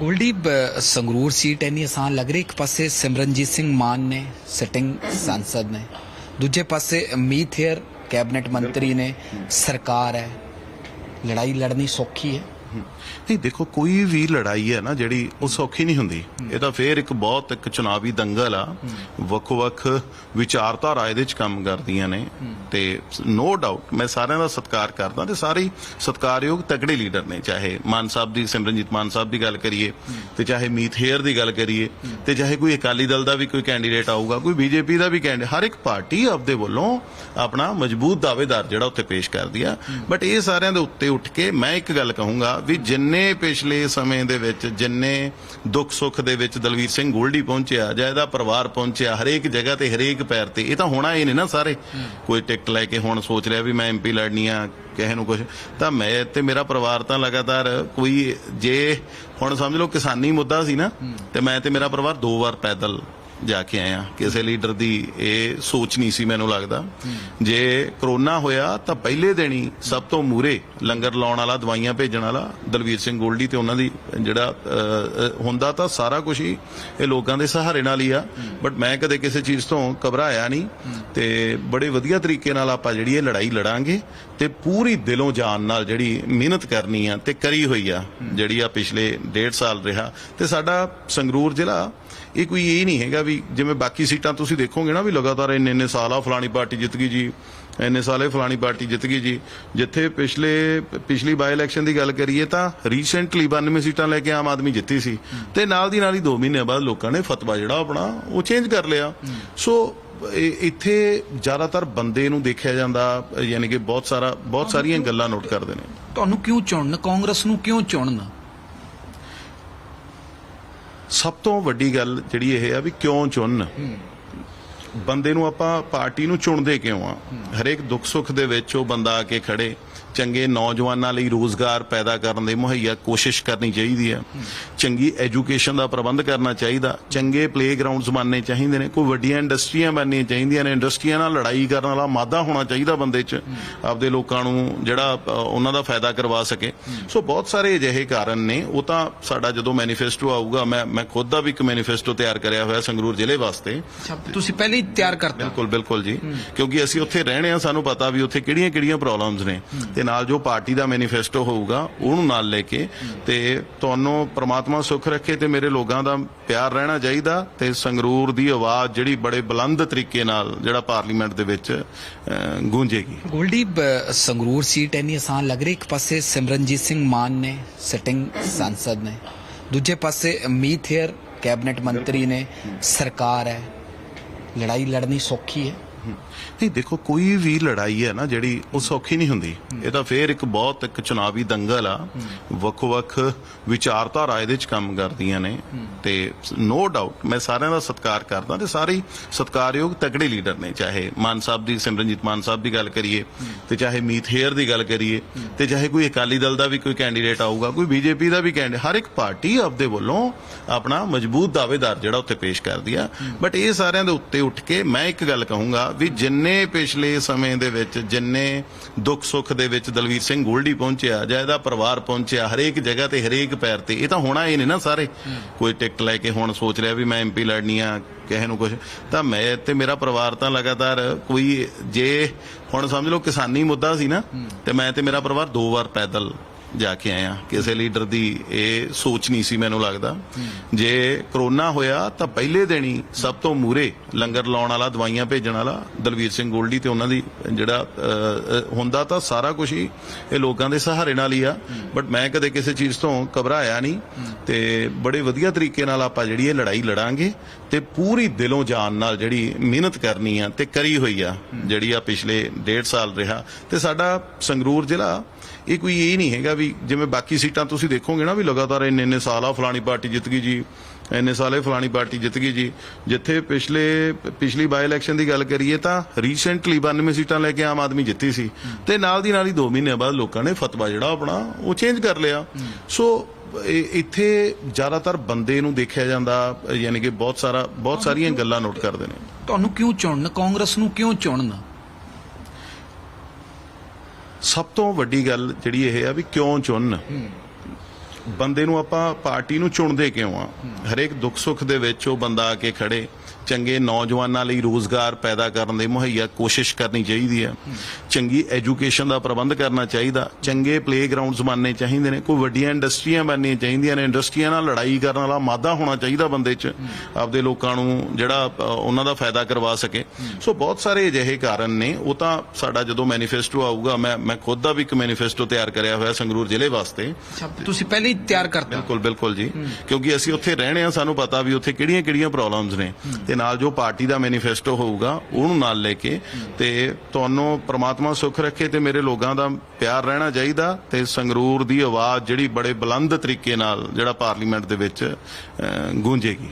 ਗੋਲਡੀ ਬ- ਸੰਗਰੂਰ ਸੀਟ ਇੰਨੀ ਆਸਾਨ ਲੱਗ ਰਹੀ ਇੱਕ ਪਾਸੇ ਸਿਮਰਨਜੀਤ ਸਿੰਘ ਮਾਨ ਨੇ ਸਿਟਿੰਗ ਸੰਸਦ ਨੇ ਦੂਜੇ ਪਾਸੇ ਅਮੀਤ ਕੈਬਨਿਟ ਮੰਤਰੀ ਨੇ ਸਰਕਾਰ ਹੈ ਲੜਾਈ ਲੜਨੀ ਸੌਖੀ ਹੈ ਨਹੀਂ ਦੇਖੋ ਕੋਈ ਵੀ ਲੜਾਈ ਹੈ ਨਾ ਜਿਹੜੀ ਉਹ ਸੌਖੀ ਨਹੀਂ ਹੁੰਦੀ। ਇਹ ਤਾਂ ਫੇਰ ਇੱਕ ਬਹੁਤ ਇੱਕ ਚੁਣਾਵੀ ਦੰਗਲ ਆ। ਵੱਖ-ਵੱਖ ਵਿਚਾਰਧਾਰਾ ਇਹਦੇ ਚ ਕੰਮ ਕਰਦੀਆਂ ਨੇ। ਤੇ ਨੋ ਡਾਊਟ ਮੈਂ ਸਾਰਿਆਂ ਦਾ ਸਤਿਕਾਰ ਕਰਦਾ ਤੇ ਸਾਰੇ ਸਤਿਕਾਰਯੋਗ ਤਕੜੇ ਲੀਡਰ ਨੇ। ਚਾਹੇ ਮਾਨ ਸਾਹਿਬ ਦੀ ਸਿਮਰਨਜੀਤ ਮਾਨ ਸਾਹਿਬ ਦੀ ਗੱਲ ਕਰੀਏ ਤੇ ਚਾਹੇ ਮੀਤ ਹੇਅਰ ਦੀ ਗੱਲ ਕਰੀਏ ਤੇ ਚਾਹੇ ਕੋਈ ਅਕਾਲੀ ਦਲ ਦਾ ਵੀ ਕੋਈ ਕੈਂਡੀਡੇਟ ਆਊਗਾ ਕੋਈ ਬੀਜੇਪੀ ਦਾ ਵੀ ਕੈਂਡੀਡੇਟ ਹਰ ਇੱਕ ਪਾਰਟੀ ਆਪਦੇ ਵੱਲੋਂ ਆਪਣਾ ਮਜ਼ਬੂਤ ਦਾਅਵੇਦਾਰ ਜਿਹੜਾ ਉੱਥੇ ਪੇਸ਼ ਕਰਦੀ ਆ। ਬਟ ਇਹ ਸਾਰਿਆਂ ਦੇ ਉੱਤੇ ਉੱਠ ਕੇ ਮੈਂ ਇੱਕ ਗੱਲ ਕਹੂੰਗਾ ਵੀ ਜਿੰਨੇ ਪਿਛਲੇ ਸਮੇਂ ਦੇ ਵਿੱਚ ਜਿੰਨੇ ਦੁੱਖ ਸੁੱਖ ਦੇ ਵਿੱਚ ਦਲਵੀਰ ਸਿੰਘ ਗੋਲਡੀ ਪਹੁੰਚਿਆ, ਜਾਂ ਇਹਦਾ ਪਰਿਵਾਰ ਪਹੁੰਚਿਆ, ਹਰੇਕ ਜਗ੍ਹਾ ਤੇ, ਹਰੇਕ ਪੈਰ ਤੇ, ਇਹ ਤਾਂ ਹੋਣਾ ਹੀ ਨਹੀਂ ਨਾ ਸਾਰੇ। ਕੋਈ ਟਿਕਟ ਲੈ ਕੇ ਹੁਣ ਸੋਚ ਰਿਹਾ ਵੀ ਮੈਂ ਐਮਪੀ ਲੜਨੀ ਆ ਕਿਸੇ ਨੂੰ ਕੁਝ ਤਾਂ ਮੈਂ ਤੇ ਮੇਰਾ ਪਰਿਵਾਰ ਤਾਂ ਲਗਾਤਾਰ ਕੋਈ ਜੇ, ਹੁਣ ਸਮਝ ਲਓ ਕਿਸਾਨੀ ਮੁੱਦਾ ਸੀ ਨਾ, ਤੇ ਮੈਂ ਤੇ ਮੇਰਾ ਪਰਿਵਾਰ ਦੋ ਵਾਰ ਪੈਦਲ ਜਾ ਕੇ ਆਇਆ ਕਿਸੇ ਲੀਡਰ ਦੀ ਇਹ ਸੋਚ ਨਹੀਂ ਸੀ ਮੈਨੂੰ ਲੱਗਦਾ। ਜੇ ਕਰੋਨਾ ਹੋਇਆ ਤਾਂ ਪਹਿਲੇ ਦਿਨ ਹੀ ਸਭ ਤੋਂ ਮੂਰੇ ਲੰਗਰ ਲਾਉਣ ਵਾਲਾ, ਦਵਾਈਆਂ ਭੇਜਣ ਵਾਲਾ ਦਲਵੀਰ ਸਿੰਘ ਗੋਲਡੀ ਤੇ ਉਹਨਾਂ ਦੀ ਜਿਹੜਾ ਹੁੰਦਾ ਤਾਂ ਸਾਰਾ ਕੁਝ ਹੀ ਇਹ ਲੋਕਾਂ ਦੇ ਸਹਾਰੇ ਨਾਲ ਹੀ ਆ। ਬਟ ਮੈਂ ਕਦੇ ਕਿਸੇ ਚੀਜ਼ ਤੋਂ ਘਬਰਾਇਆ ਨਹੀਂ। ਤੇ ਬੜੇ ਵਧੀਆ ਤਰੀਕੇ ਨਾਲ ਆਪਾਂ ਜਿਹੜੀ ਇਹ ਲੜਾਈ ਲੜਾਂਗੇ ਤੇ ਪੂਰੀ ਦਿਲੋਂ ਜਾਨ ਨਾਲ ਜਿਹੜੀ ਮਿਹਨਤ ਕਰਨੀ ਆ ਤੇ ਕਰੀ ਹੋਈ ਆ, ਜਿਹੜੀ ਆ ਪਿਛਲੇ ਡੇਢ ਸਾਲ ਰਿਹਾ। ਤੇ ਸਾਡਾ ਸੰਗਰੂਰ ਜ਼ਿਲ੍ਹਾ ਇਹ ਕੋਈ ਇਹ ਨਹੀਂ ਹੈਗਾ ਵੀ ਜਿਵੇਂ ਬਾਕੀ ਸੀਟਾਂ ਤੁਸੀਂ ਦੇਖੋਗੇ ਨਾ ਵੀ ਲਗਾਤਾਰ ਇੰਨੇ ਇੰਨੇ ਸਾਲ ਆ ਫਲਾਣੀ ਪਾਰਟੀ ਜਿੱਤ ਗਈ ਜੀ, ਇੰਨੇ ਸਾਲੇ ਫਲਾਣੀ ਪਾਰਟੀ ਜਿੱਤ ਗਈ ਜੀ। ਜਿੱਥੇ ਪਿਛਲੇ, ਪਿਛਲੀ ਬਾਈ ਇਲੈਕਸ਼ਨ ਦੀ ਗੱਲ ਕਰੀਏ ਤਾਂ ਰੀਸੈਂਟਲੀ 92 ਸੀਟਾਂ ਲੈ ਕੇ ਆਮ ਆਦਮੀ ਜਿੱਤੀ ਸੀ ਤੇ ਨਾਲ ਦੀ ਨਾਲ ਹੀ 2 ਮਹੀਨੇ ਬਾਅਦ ਲੋਕਾਂ ਨੇ ਫਤਵਾ ਜਿਹੜਾ ਆਪਣਾ ਉਹ ਚੇਂਜ ਕਰ ਲਿਆ। ਸੋ ਇੱਥੇ ਜ਼ਿਆਦਾਤਰ ਬੰਦੇ ਨੂੰ ਦੇਖਿਆ ਜਾਂਦਾ, ਯਾਨੀ ਕਿ ਬਹੁਤ ਸਾਰਾ, ਬਹੁਤ ਸਾਰੀਆਂ ਗੱਲਾਂ ਨੋਟ ਕਰਦੇ ਨੇ। ਤੁਹਾਨੂੰ ਕਿਉਂ ਚੁਣਨ? ਕਾਂਗਰਸ ਨੂੰ ਕਿਉਂ ਚੁਣਨ? ਸਭ ਤੋਂ ਵੱਡੀ ਗੱਲ ਜਿਹੜੀ ਇਹ ਆ ਵੀ ਕਿਉਂ ਚੁਣਨ ਬੰਦੇ ਨੂੰ ਆਪਾਂ ਪਾਰਟੀ ਨੂੰ ਚੁਣਦੇ ਕਿਉਂ ਆ? ਹਰੇਕ ਦੁੱਖ ਸੁੱਖ ਦੇ ਵਿੱਚ ਉਹ ਬੰਦਾ ਆ ਕੇ ਖੜੇ। ਚੰਗੇ ਨੌਜਵਾਨਾਂ ਲਈ ਰੋਜ਼ਗਾਰ ਪੈਦਾ ਕਰਨ ਦੀ ਮੁਹੱਈਆ ਕੋਸ਼ਿਸ਼ ਕਰਨੀ ਚਾਹੀਦੀ ਹੈ। ਚੰਗੀ ਐਜੂਕੇਸ਼ਨ ਦਾ ਪ੍ਰਬੰਧ ਕਰਨਾ ਚਾਹੀਦਾ। ਚੰਗੇ ਪਲੇਗਰਾਉਂਡਸ ਬਣਨੇ ਚਾਹੀਦੇ ਨੇ। ਕੋਈ ਵੱਡੀਆਂ ਇੰਡਸਟਰੀਆਂ ਬਣਨੀਆਂ ਚਾਹੀਦੀਆਂ ਨੇ। ਇੰਡਸਟਰੀਆਂ ਨਾਲ ਲੜਾਈ ਕਰਨ ਵਾਲਾ ਮਾਦਾ ਹੋਣਾ ਚਾਹੀਦਾ ਬੰਦੇ 'ਚ। ਆਪਦੇ ਲੋਕਾਂ ਨੂੰ ਜਿਹੜਾ ਉਹਨਾਂ ਦਾ ਫਾਇਦਾ ਕਰਵਾ ਸਕੇ। ਸੋ ਬਹੁਤ ਸਾਰੇ ਅਜਿਹੇ ਕਾਰਨ ਨੇ। ਉਹ ਤਾਂ ਸਾਡਾ ਜਦੋਂ ਮੈਨੀਫੈਸਟੋ ਆਊਗਾ ਮੈਂ ਮੈਂ ਖੁਦ ਦਾ ਵੀ ਇੱਕ ਮੈਨੀਫੈਸਟੋ ਤਿਆਰ ਕਰਿਆ ਹੋਇਆ ਸੰਗਰੂਰ ਜ਼ਿਲ੍ਹੇ ਵਾਸਤੇ। ਤੁਸੀਂ ਪਹਿਲੇ ਹੀ ਤਿਆਰ ਕਰਤਾ। ਬਿਲਕੁਲ ਬਿਲਕੁਲ ਜੀ। ਕਿਉਂਕਿ ਅਸੀਂ ਉੱਥੇ ਰਹਿਣੇ ਆ ਸਾਨੂੰ ਪਤਾ ਵੀ ਉੱਥੇ ਕਿਹੜੀਆਂ ਕਿਹੜੀਆਂ ਪ੍ਰੋਬਲਮਸ ਨੇ। ਤੇ ਨਾਲ ਜੋ ਪਾਰਟੀ ਦਾ ਮੈਨੀਫੈਸਟੋ ਹੋਊਗਾ, ਉਹਨੂੰ ਨਾਲ ਲੈ ਕੇ ਤੇ ਤੁਹਾਨੂੰ ਪ੍ਰਮਾਤਮਾ ਸੁੱਖ ਰੱਖੇ ਤੇ ਮੇਰੇ ਲੋਕਾਂ ਦਾ ਪਿਆਰ ਰਹਿਣਾ ਚਾਹੀਦਾ ਤੇ ਸੰਗਰੂਰ ਦੀ ਆਵਾਜ਼ ਜਿਹੜੀ ਬੜੇ ਬੁਲੰਦ ਤਰੀਕੇ ਨਾਲ ਜਿਹੜਾ ਪਾਰਲੀਮੈਂਟ ਦੇ ਵਿੱਚ ਗੂੰਜੇਗੀ। ਗੋਲਡੀ ਸੰਗਰੂਰ ਸੀਟ ਇੰਨੀ ਆਸਾਨ ਲੱਗ ਰਹੀ, ਇੱਕ ਪਾਸੇ ਸਿਮਰਨਜੀਤ ਸਿੰਘ ਮਾਨ ਨੇ ਸਿਟਿੰਗ ਸੰਸਦ ਨੇ, ਦੂਜੇ ਪਾਸੇ ਅਮੀਤ ਕੈਬਨਿਟ ਮੰਤਰੀ ਨੇ, ਸਰਕਾਰ ਹੈ, ਲੜਾਈ ਲੜਨੀ ਸੌਖੀ ਹੈ। ਨਹੀਂ ਦੇਖੋ ਕੋਈ ਵੀ ਲੜਾਈ ਹੈ ਨਾ ਜਿਹੜੀ ਉਹ ਸੌਖੀ ਨਹੀਂ ਹੁੰਦੀ। ਇਹ ਤਾਂ ਫੇਰ ਇੱਕ ਬਹੁਤ ਇੱਕ ਚੁਣਾਵੀ ਦੰਗਲ ਆ। ਵੱਖ-ਵੱਖ ਵਿਚਾਰਧਾਰਾ ਇਹਦੇ ਚ ਕੰਮ ਕਰਦੀਆਂ ਨੇ। ਤੇ ਨੋ ਡਾਊਟ ਮੈਂ ਸਾਰਿਆਂ ਦਾ ਸਤਿਕਾਰ ਕਰਦਾ ਤੇ ਸਾਰੇ ਸਤਿਕਾਰਯੋਗ ਤਕੜੇ ਲੀਡਰ ਨੇ ਚਾਹੇ ਮਾਨ ਸਾਹਿਬ ਦੀ ਸਿਮਰਨਜੀਤ ਮਾਨ ਸਾਹਿਬ ਦੀ ਗੱਲ ਕਰੀਏ ਤੇ ਚਾਹੇ ਮੀਤ ਹੇਅਰ ਦੀ ਗੱਲ ਕਰੀਏ ਤੇ ਚਾਹੇ ਕੋਈ ਅਕਾਲੀ ਦਲ ਦਾ ਵੀ ਕੋਈ ਕੈਂਡੀਡੇਟ ਆਊਗਾ ਕੋਈ ਬੀਜੇਪੀ ਦਾ ਵੀ ਕੈਂਡੀਡੇਟ ਹਰ ਇੱਕ ਪਾਰਟੀ ਆਪਦੇ ਵੱਲੋਂ ਆਪਣਾ ਮਜ਼ਬੂਤ ਦਾਅਵੇਦਾਰ ਜਿਹੜਾ ਉੱਥੇ ਪੇਸ਼ ਕਰਦੀ ਆ। ਬਟ ਇਹ ਸਾਰਿਆਂ ਦੇ ਉੱਤੇ ਉੱਠ ਕੇ ਮੈਂ ਇੱਕ ਗੱਲ ਕਹੂੰਗਾ ਵੀ ਜਿੰਨੇ ਪਿਛਲੇ ਸਮੇਂ ਦੇ ਵਿੱਚ ਜਿੰਨੇ ਦੁੱਖ ਸੁੱਖ ਦੇ ਵਿੱਚ ਦਲਵੀਰ ਸਿੰਘ ਗੋਲਡੀ ਪਹੁੰਚਿਆ ਜਾਂ ਇਹਦਾ ਪਰਿਵਾਰ ਪਹੁੰਚਿਆ, ਹਰੇਕ ਜਗ੍ਹਾ ਤੇ, ਹਰੇਕ ਪੈਰ ਤੇ, ਇਹ ਤਾਂ ਹੋਣਾ ਹੀ ਨਹੀਂ ਨਾ ਸਾਰੇ। ਕੋਈ ਟਿਕਟ ਲੈ ਕੇ ਹੁਣ ਸੋਚ ਰਿਹਾ ਵੀ ਮੈਂ ਐਮਪੀ ਲੜਨੀ ਆ ਕਿਸੇ ਨੂੰ ਕੁਝ ਤਾਂ ਮੈਂ ਤੇ ਮੇਰਾ ਪਰਿਵਾਰ ਤਾਂ ਲਗਾਤਾਰ ਕੋਈ ਜੇ ਹੁਣ ਸਮਝ ਲਓ ਕਿਸਾਨੀ ਮੁੱਦਾ ਸੀ ਨਾ, ਤੇ ਮੈਂ ਤੇ ਮੇਰਾ ਪਰਿਵਾਰ ਦੋ ਵਾਰ ਪੈਦਲ ਜਾ ਕੇ ਆਇਆ ਕਿਸੇ ਲੀਡਰ ਦੀ ਇਹ ਸੋਚ ਨਹੀਂ ਸੀ ਮੈਨੂੰ ਲੱਗਦਾ। ਜੇ ਕਰੋਨਾ ਹੋਇਆ ਤਾਂ ਪਹਿਲੇ ਦਿਨ ਹੀ ਸਭ ਤੋਂ ਮੂਰੇ ਲੰਗਰ ਲਾਉਣ ਵਾਲਾ, ਦਵਾਈਆਂ ਭੇਜਣ ਵਾਲਾ ਦਲਵੀਰ ਸਿੰਘ ਗੋਲਡੀ ਤੇ ਉਹਨਾਂ ਦੀ ਜਿਹੜਾ ਹੁੰਦਾ ਤਾਂ ਸਾਰਾ ਕੁਝ ਹੀ ਇਹ ਲੋਕਾਂ ਦੇ ਸਹਾਰੇ ਨਾਲ ਹੀ ਆ। ਬਟ ਮੈਂ ਕਦੇ ਕਿਸੇ ਚੀਜ਼ ਤੋਂ ਘਬਰਾਇਆ ਨਹੀਂ। ਤੇ ਬੜੇ ਵਧੀਆ ਤਰੀਕੇ ਨਾਲ ਆਪਾਂ ਜਿਹੜੀ ਇਹ ਲੜਾਈ ਲੜਾਂਗੇ ਤੇ ਪੂਰੀ ਦਿਲੋਂ ਜਾਨ ਨਾਲ ਜਿਹੜੀ ਮਿਹਨਤ ਕਰਨੀ ਆ ਤੇ ਕਰੀ ਹੋਈ ਆ, ਜਿਹੜੀ ਆ ਪਿਛਲੇ ਡੇਢ ਸਾਲ ਰਿਹਾ। ਤੇ ਸਾਡਾ ਸੰਗਰੂਰ ਜ਼ਿਲ੍ਹਾ ਇਹ ਕੋਈ ਇਹ ਨਹੀਂ ਹੈਗਾ ਵੀ ਜਿਵੇਂ ਬਾਕੀ ਸੀਟਾਂ ਤੁਸੀਂ ਦੇਖੋਗੇ ਨਾ ਵੀ ਲਗਾਤਾਰ ਇੰਨੇ ਇੰਨੇ ਸਾਲ ਆ ਫਲਾਣੀ ਪਾਰਟੀ ਜਿੱਤ ਗਈ ਜੀ, ਇੰਨੇ ਸਾਲੇ ਫਲਾਣੀ ਪਾਰਟੀ ਜਿੱਤ ਗਈ ਜੀ। ਜਿੱਥੇ ਪਿਛਲੇ, ਪਿਛਲੀ ਬਾਈ ਇਲੈਕਸ਼ਨ ਦੀ ਗੱਲ ਕਰੀਏ ਤਾਂ ਰੀਸੈਂਟਲੀ 92 ਸੀਟਾਂ ਲੈ ਕੇ ਆਮ ਆਦਮੀ ਜਿੱਤੀ ਸੀ ਤੇ ਨਾਲ ਦੀ ਨਾਲ ਹੀ 2 ਮਹੀਨੇ ਬਾਅਦ ਲੋਕਾਂ ਨੇ ਫਤਵਾ ਜਿਹੜਾ ਆਪਣਾ ਉਹ ਚੇਂਜ ਕਰ ਲਿਆ। ਸੋ ਇੱਥੇ ਜ਼ਿਆਦਾਤਰ ਬੰਦੇ ਨੂੰ ਦੇਖਿਆ ਜਾਂਦਾ, ਯਾਨੀ ਕਿ ਬਹੁਤ ਸਾਰਾ, ਬਹੁਤ ਸਾਰੀਆਂ ਗੱਲਾਂ ਨੋਟ ਕਰਦੇ ਨੇ। ਤੁਹਾਨੂੰ ਕਿਉਂ ਚੁਣਨ? ਕਾਂਗਰਸ ਨੂੰ ਕਿਉਂ ਚੁਣਨ? ਸਭ ਤੋਂ ਵੱਡੀ ਗੱਲ ਜਿਹੜੀ ਇਹ ਆ ਵੀ ਕਿਉਂ ਚੁਣ? ਬੰਦੇ ਨੂੰ ਆਪਾਂ ਪਾਰਟੀ ਨੂੰ ਚੁਣਦੇ ਕਿਉਂ ਆ? ਹਰੇਕ ਦੁੱਖ ਸੁੱਖ ਦੇ ਵਿੱਚ ਉਹ ਬੰਦਾ ਆ ਕੇ ਖੜੇ। ਚੰਗੇ ਨੌਜਵਾਨਾਂ ਲਈ ਰੋਜ਼ਗਾਰ ਪੈਦਾ ਕਰਨ ਦੇ ਮੁਹੱਈਆ ਕੋਸ਼ਿਸ਼ ਕਰਨੀ ਚਾਹੀਦੀ ਹੈ ਚੰਗੀ ਐਜੂਕੇਸ਼ਨ ਦਾ ਪ੍ਰਬੰਧ ਕਰਨਾ ਚਾਹੀਦਾ। ਚੰਗੇ ਪਲੇਗਰਾਉਂਡਸ ਬਣਨੇ ਚਾਹੀਦੇ ਨੇ। ਕੋਈ ਵੱਡੀਆਂ ਇੰਡਸਟਰੀਆਂ ਬਣਨੀਆਂ ਚਾਹੀਦੀਆਂ ਨੇ। ਇੰਡਸਟਰੀਆਂ ਨਾਲ ਲੜਾਈ ਕਰਨ ਵਾਲਾ ਮਾਦਾ ਹੋਣਾ ਚਾਹੀਦਾ ਬੰਦੇ 'ਚ। ਆਪਦੇ ਲੋਕਾਂ ਨੂੰ ਜਿਹੜਾ ਉਹਨਾਂ ਦਾ ਫਾਇਦਾ ਕਰਵਾ ਸਕੇ। ਸੋ ਬਹੁਤ ਸਾਰੇ ਅਜਿਹੇ ਕਾਰਨ ਨੇ। ਉਹ ਤਾਂ ਸਾਡਾ ਜਦੋਂ ਮੈਨੀਫੈਸਟੋ ਆਊਗਾ ਮੈਂ ਮੈਂ ਖੁਦ ਦਾ ਵੀ ਇੱਕ ਮੈਨੀਫੈਸਟੋ ਤਿਆਰ ਕਰਿਆ ਹੋਇਆ ਸੰਗਰੂਰ ਜ਼ਿਲ੍ਹੇ ਵਾਸਤੇ। ਤੁਸੀਂ ਪਹਿਲੇ ਹੀ ਤਿਆਰ ਕਰਤਾ। ਬਿਲਕੁਲ ਬਿਲਕੁਲ ਜੀ। ਕਿਉਂਕਿ ਅਸੀਂ ਉੱਥੇ ਰਹਿਣੇ ਆ ਸਾਨੂੰ ਪਤਾ ਵੀ ਉੱਥੇ ਕਿਹੜੀਆਂ ਕਿਹੜੀਆਂ ਪ੍ਰੋਬਲਮਸ ਨੇ। ਤੇ ਨਾਲ ਜੋ ਪਾਰਟੀ ਦਾ ਮੈਨੀਫੈਸਟੋ ਹੋਊਗਾ ਉਹਨੂੰ ਨਾਲ ਲੈ ਕੇ ਤੇ ਤੁਹਾਨੂੰ ਪ੍ਰਮਾਤਮਾ ਸੁੱਖ ਰੱਖੇ ਤੇ ਮੇਰੇ ਲੋਕਾਂ ਦਾ ਪਿਆਰ ਰਹਿਣਾ ਚਾਹੀਦਾ ਤੇ ਸੰਗਰੂਰ ਦੀ ਆਵਾਜ਼ ਜਿਹੜੀ ਬੜੇ ਬੁਲੰਦ ਤਰੀਕੇ ਨਾਲ ਜਿਹੜਾ ਪਾਰਲੀਮੈਂਟ ਦੇ ਵਿੱਚ ਗੂੰਜੇਗੀ।